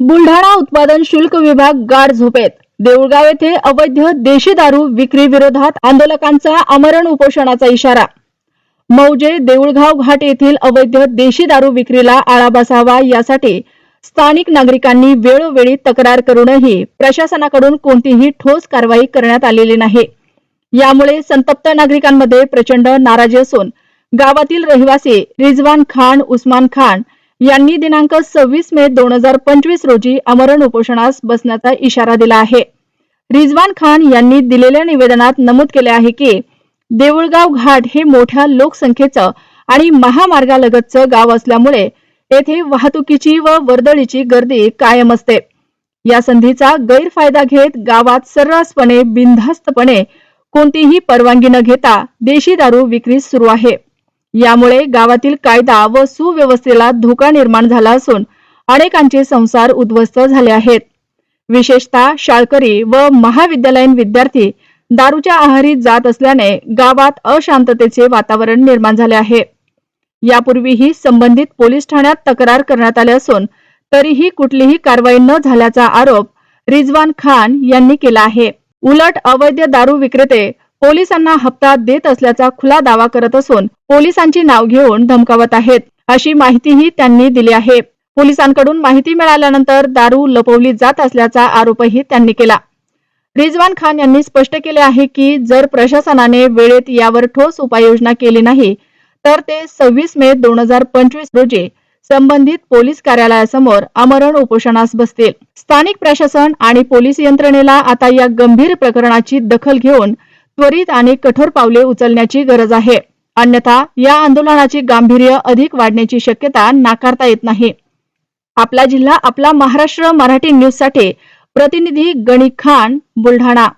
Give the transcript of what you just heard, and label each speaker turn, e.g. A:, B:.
A: बुलढाणा उत्पादन शुल्क विभाग गाढ झोपेत. देऊळगाव येथे अवैध देशी दारू विक्री विरोधात आंदोलकांचा आमरण उपोषणाचा इशारा. मौजे देऊळगाव घाट येथील अवैध देशी दारू विक्रीला आळा बसावा यासाठी स्थानिक नागरिकांनी वेळोवेळी तक्रार करूनही प्रशासनाकडून कोणतीही ठोस कारवाई करण्यात आलेली नाही. यामुळे संतप्त नागरिकांमध्ये प्रचंड नाराजी असून गावातील रहिवासी रिजवान खान उस्मान खान यांनी दिनांक सव्वीस मे दोन हजार पंचवीस रोजी अमरण उपोषणास बसण्याचा इशारा दिला आहे. रिजवान खान यांनी दिलेल्या निवेदनात नमूद केले आहे की देऊळगाव घाट हे मोठ्या लोकसंख्येचं आणि महामार्गालगतचं गाव असल्यामुळे येथे वाहतुकीची व वर्दळीची गर्दी कायम असते. या संधीचा गैरफायदा घेत गावात सर्रासपणे बिनधास्तपणे कोणतीही परवानगी न घेता देशी दारू विक्री सुरू आहे. यामुळे गावातील कायदा व सुव्यवस्थेला धोका निर्माण झाला असून अनेकांचे संसार उद्ध्वस्त झाले आहेत. विशेषतः शाळकरी व महाविद्यालयीन विद्यार्थी दारूच्या आहारी जात असल्याने गावात अशांततेचे वातावरण निर्माण झाले आहे. यापूर्वीही संबंधित पोलीस ठाण्यात तक्रार करण्यात आली असून तरीही कुठलीही कारवाई न झाल्याचा आरोप रिजवान खान यांनी केला आहे. उलट अवैध दारू विक्रेते पोलिसांना हप्ता देत असल्याचा खुला दावा करत असून पोलिसांची नाव घेऊन धमकावत आहेत. अशी माहितीही त्यांनी दिली आहे. पोलिसांकडून माहिती मिळाल्यानंतर दारू लपवली जात असल्याचा आरोपही त्यांनी केला. रिजवान खान यांनी स्पष्ट केले आहे की जर प्रशासनाने वेळेत यावर ठोस उपाययोजना केली नाही तर ते सव्वीस मे दोन हजार पंचवीस रोजी संबंधित पोलीस कार्यालयासमोर आमरण उपोषणास बसतील. स्थानिक प्रशासन आणि पोलीस यंत्रणेला आता या गंभीर प्रकरणाची दखल घेऊन त्वरित आणि कठोर पावले उचलण्याची गरज आहे. अन्यथा या आंदोलनाची गांभीर्य अधिक वाढण्याची शक्यता नाकारता येत नाही. आपला जिल्हा आपला महाराष्ट्र मराठी न्यूजसाठी प्रतिनिधी गणी खान बुलढाणा.